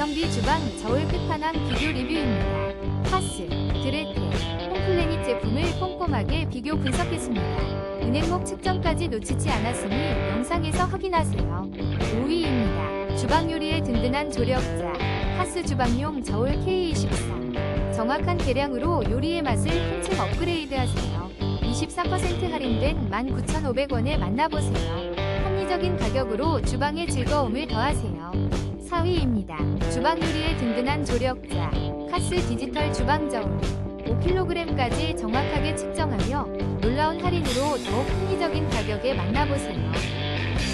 가성비 주방 저울 끝판왕 비교 리뷰입니다. 파스, 드레테, 홈플래닛 제품을 꼼꼼하게 비교 분석했습니다. 은행목 측정까지 놓치지 않았으니 영상에서 확인하세요. 5위입니다. 주방 요리의 든든한 조력자, 파스 주방용 저울 K24. 정확한 계량으로 요리의 맛을 한층 업그레이드하세요. 24% 할인된 19,500원에 만나보세요. 합리적인 가격으로 주방의 즐거움을 더하세요. 4위입니다. 주방 요리의 든든한 조력자, 카스 디지털 주방 저울. 5kg까지 정확하게 측정하며 놀라운 할인으로 더욱 합리적인 가격에 만나보세요.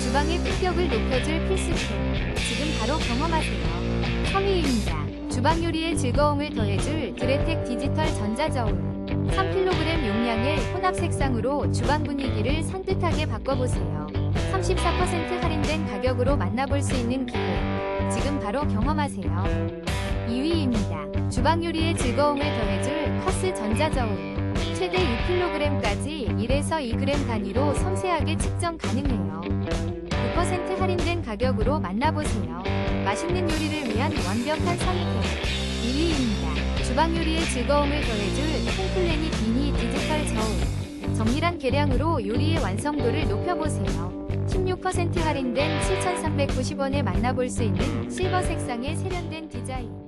주방의 품격을 높여줄 필수품. 지금 바로 경험하세요. 3위입니다. 주방 요리의 즐거움을 더해줄 드레텍 디지털 전자저울. 3kg 용량의 혼합 색상으로 주방 분위기를 산뜻하게 바꿔보세요. 34% 할인된 가격으로 만나볼 수 있는 기회. 바로 경험하세요. 2위입니다. 주방 요리의 즐거움을 더해줄 커스 전자저울. 최대 6kg까지 1에서 2g 단위로 섬세하게 측정 가능해요. 9% 할인된 가격으로 만나보세요. 맛있는 요리를 위한 완벽한 선택. 1위입니다. 주방 요리의 즐거움을 더해줄 홈플래닛 미니 디지털 저울. 정밀한 계량으로 요리의 완성도를 높여보세요. 16% 할인된 7,390원에 만나볼 수 있는 실버 색상의 세련된 디자인.